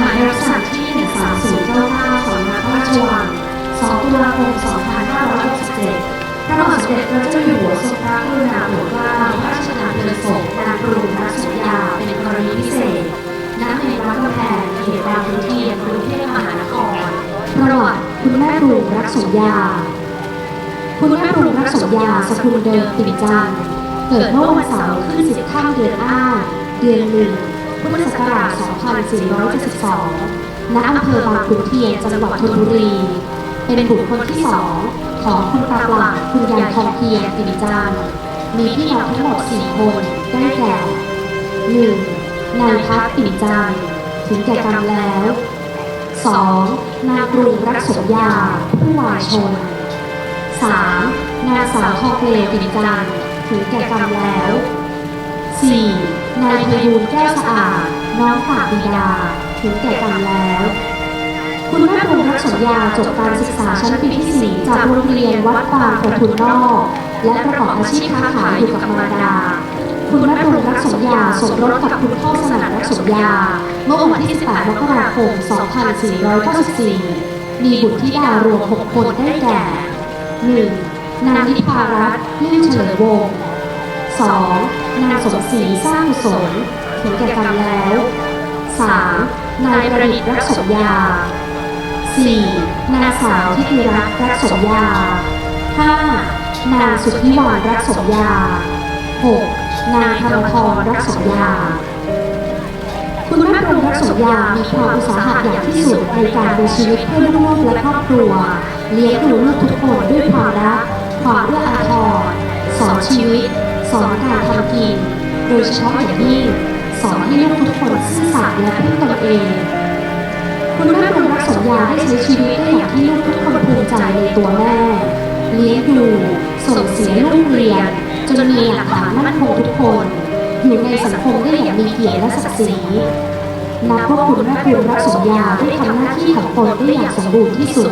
หมายรับสั่งที่ 13095สำนักพระราชวัง 2 ตุลาคม 2567 พระบาทสมเด็จพระเจ้าอยู่หัวทรงพระกรุณาโปรดเกล้าพระราชทานเพลิงศพนางกรุงรักสุยาเป็นกรณีพิเศษณในวัดกำแพงเขตบางขุนเทียนกรุงเทพมหานครประวัติคุณแม่กรุงรักสุยา คุณแม่ปรุงรักสมยาสกุลเดิมปิ่นจันเกิดเมื่อวันเสาร์ขึ้นสิบข้ามเดือนอ้าเดือนหนึ่ง พุทธศักราช 2472 ณ อำเภอบางขุนเทียน จังหวัดชลบุรี เป็นบุตรคนที่สองของคุณตาหลักคุณยายทองเพียรปิ่นจันทร์มีพี่น้องทั้งหมดสี่คน ได้แก่ 1. นายพัฒน์ปิ่นจันทร์ถึงแก่กรรมแล้ว 2. นางกรุงรักสมยา ผู้วายชน 3. นางสาวทองเพลปิ่นจันทร์ถึงแก่กรรมแล้ว 4. นายพยูนแก้วสะอาด น้องฝากบิดา ถึงแก่กรรมแล้ว คุณแม่ปรุงรักสมยาจบการศึกษาชั้นปีที่ 4 จากโรงเรียนวัดบางประทุนนอก และประกอบอาชีพค้าขายอยู่กับมารดา คุณแม่ปรุงรักสมยาสมรสกับคุณพ่อสนั่นรักสมยา เมื่อวันที่ 18 มกราคม 2494 มีบุตรธิดารวม 6 คนได้แก่ 1. นางนิพารัตน์ลื่นเฉลิมวงศ์ 2. นางสมศรีสร้างกุศลถึงแก่กรรมแล้ว 3. นายประดิษฐ์รักสมยา 4. นางสาวทิติรักรักสมยา 5. นางสุทธิวรรณรักสมยา 6. นางธรรมทรรักสมยา คุณแม่ปรุงรักสมยา มีความอุตสาหะอย่างที่สุดในการมีชีวิตเพื่อลูกและครอบครัว เลี้ยงดูลูกทุกคนด้วยความรักความเอื้อ สอนการทำกินโดยเฉพาะอย่างยิ่งสอนให้ลูกทุกคนซื่อสัตย์และพึ่งตนเอง คุณแม่ปรุงรักสมยาได้ใช้ชีวิตได้อย่างที่ลูกทุกคนภูมิใจในตัวแม่ เลี้ยงดูส่งเสียลูกเรียน จนมีหลักฐานมั่นคงทุกคน อยู่ในสังคมได้อย่างมีเกียรติและศักดิ์ศรีนับว่าคุณแม่ปรุงรักสมยาได้ทำหน้าที่ของตนได้อย่างสมบูรณ์ที่สุด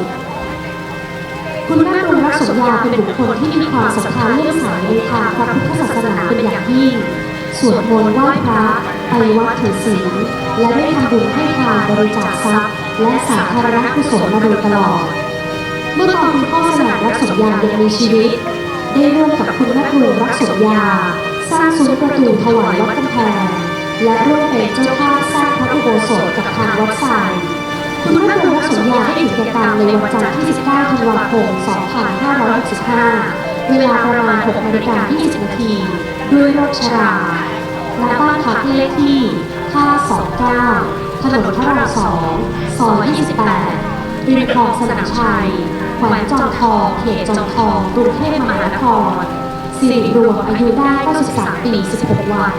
คุณแม่ปรุงรักสมยาเป็นบุคคลที่มีความศรัทธาเลื่อมใสในทางพระพุทธศาสนาเป็นอย่างยิ่ง สวดมนต์ไหว้พระไปวัดถือศีลและได้ทำบุญให้ทานบริจาคทรัพย์ และสาธารณกุศลมาโดยตลอด เมื่อตอนคุณพ่อสนานรักสมยายังมีชีวิต ได้ร่วมกับคุณแม่ครูรักสมยา สร้างซุ้มประตูถวายวัดกำแพงและร่วมเป็นเจ้าภาพ ในวันจันทร์ที่ 19 ธันวาคม 2565 เวลาประมาณ 6นาฬิกา20 นาที ด้วยโรคชราณบ้านพักเลขที่ 529 ถนนพระราม 2 ซอย 28 ริมคลองสนามชัยแขวงจอมทองเขตจอมทองกรุงเทพมหานครสิริรวมอายุได้93ปี 16 วัน